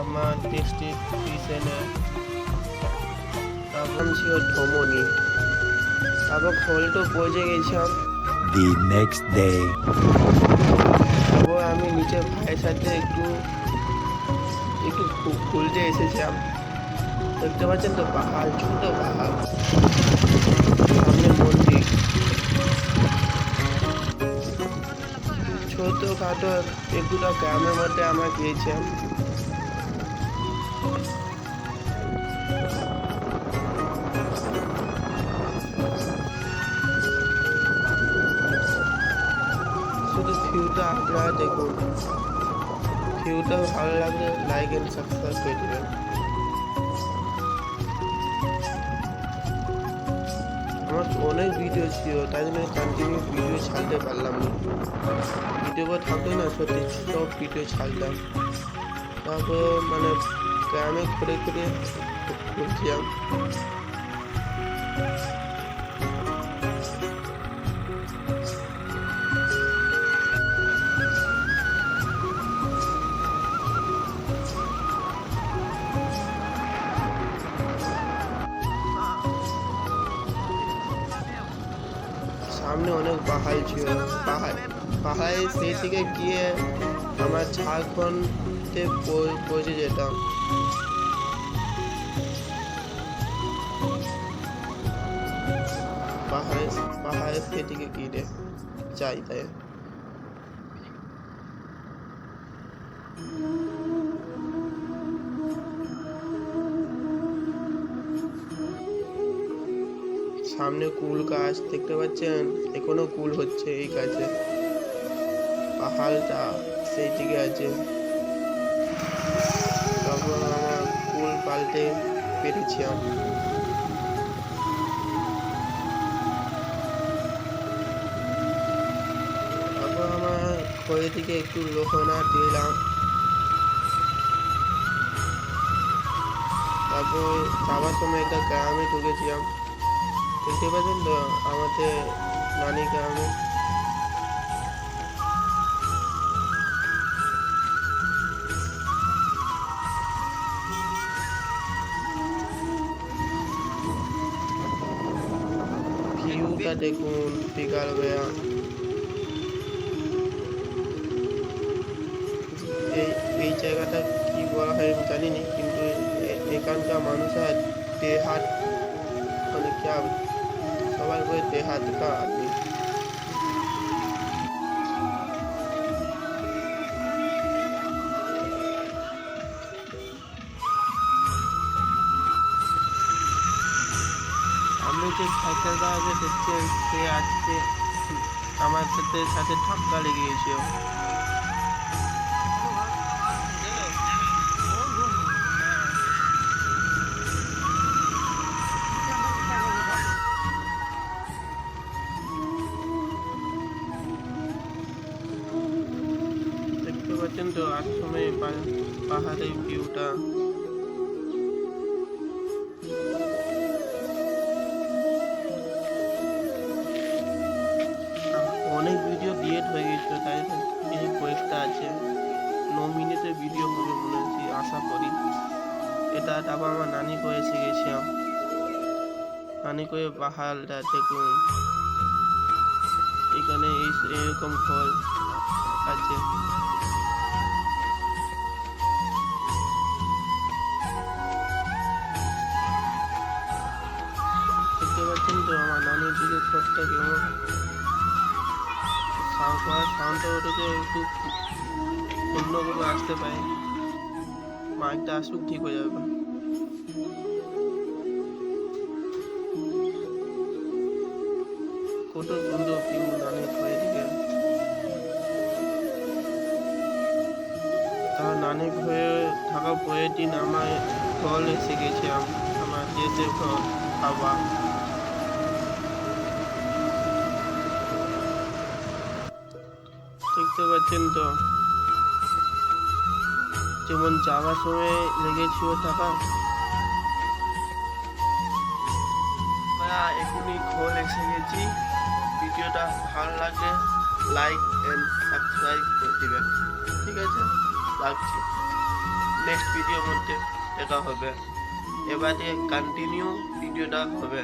আমার টেস্টি টিউশনে তারপর ছিল ধমনি। তারপর খোলটো পৌঁছে গেছিলাম। The next day. তারপর আমি নিচে ভাইয়ের সাথে একটু একটু খুলতে এসেছিলাম। দেখতে পাচ্ছেন তো পাহাড় ছোট পাহাড়। সামনে মন্দির। ছোট খাটো একটুটা গ্রামের মধ্যে আমার গিয়েছিলাম শুধু ভিউটা আপনারা দেখুন। ভিউটা ভালো লাগলে লাইক এন্ড সাবস্ক্রাইব করে দেবেন। আমার অনেক ভিডিও ছিল, তাই জন্য কন্টিনিউ ভিডিও ছাড়তে পারলাম না। ভিডিও থাকতো না, সত্যি সব ভিডিও ছাড়তাম তারপর মানে গ্রামে ঘুরে ঘুরে ঘুরছিলাম সামনে অনেক পাহাড় ছিল পাহাড় পাহাড়ে সেই থেকে গিয়ে আমরা ঝাড়খণ্ডে পৌ- পৌঁছে যেতাম পাহাড়ে পাহাড়ে সেদিকে গিয়ে যাই তাই। সামনে কুল গাছ দেখতে পাচ্ছেন? এখনও কুল হচ্ছে এই গাছে। পাহাড়টা সেই দিকে আছে। পাল্টে পেরেছিলাম তারপর আমার খয়ে দিকে একটু লোহনা দিলাম তারপর যাওয়ার সময় একটা গ্রামে ঢুকেছিলাম। দেখতে পাচ্ছেন তো? আমাদের নানি গ্রামে। ভিউটা দেখুন বিকালবেলা এই এই জায়গাটা কি বলা হয় আমি জানি না কিন্তু এ- এখানকার মানুষের দেহাত মানে क्या সবাই বলে দেহাত কা আদমি যে সাইকেল বাজারে দেখছেন সে আজকে আমার সাথে সাথে ধাক্কা লেগে গেছে দেখতে পাচ্ছেন তো পা- পাহাড়ের ভিউটা। আছে। ন মিনিটের ভিডিও হবে মনে হচ্ছে আশা করি। এটা তারপর আমার নানি করে গেছিলাম নানি করে পাহাড়টা দেখুন। এখানে এই এরকম ফল আছে। দেখতে পাচ্ছেন তো আমার নানির দিকে ঘরটা কেমন? অন্যভাবে আসতে পারে। মাইকটা আসুক ঠিক হয়ে যাবে। কত সুন্দর ভিউ নানি ঘরে দিকে তার নানি ঘরে থাকা পরের দিন আমার ফল এসে গেছে, আম- আমার দেশের ফল খাওয়া দেখতে পাচ্ছেন তো। যেমন যাওয়ার সময় লেগেছিল টাকা। এখনই খোল এসে গেছি। ভিডিওটা ভালো লাগলে লাইক এন্ড সাবস্ক্রাইব করে দিবেন। ঠিক আছে? রাখছি। নেক্সট ভিডিওর মধ্যে দেখা হবে। এবারে কন্টিনিউ ভিডিওটা হবে।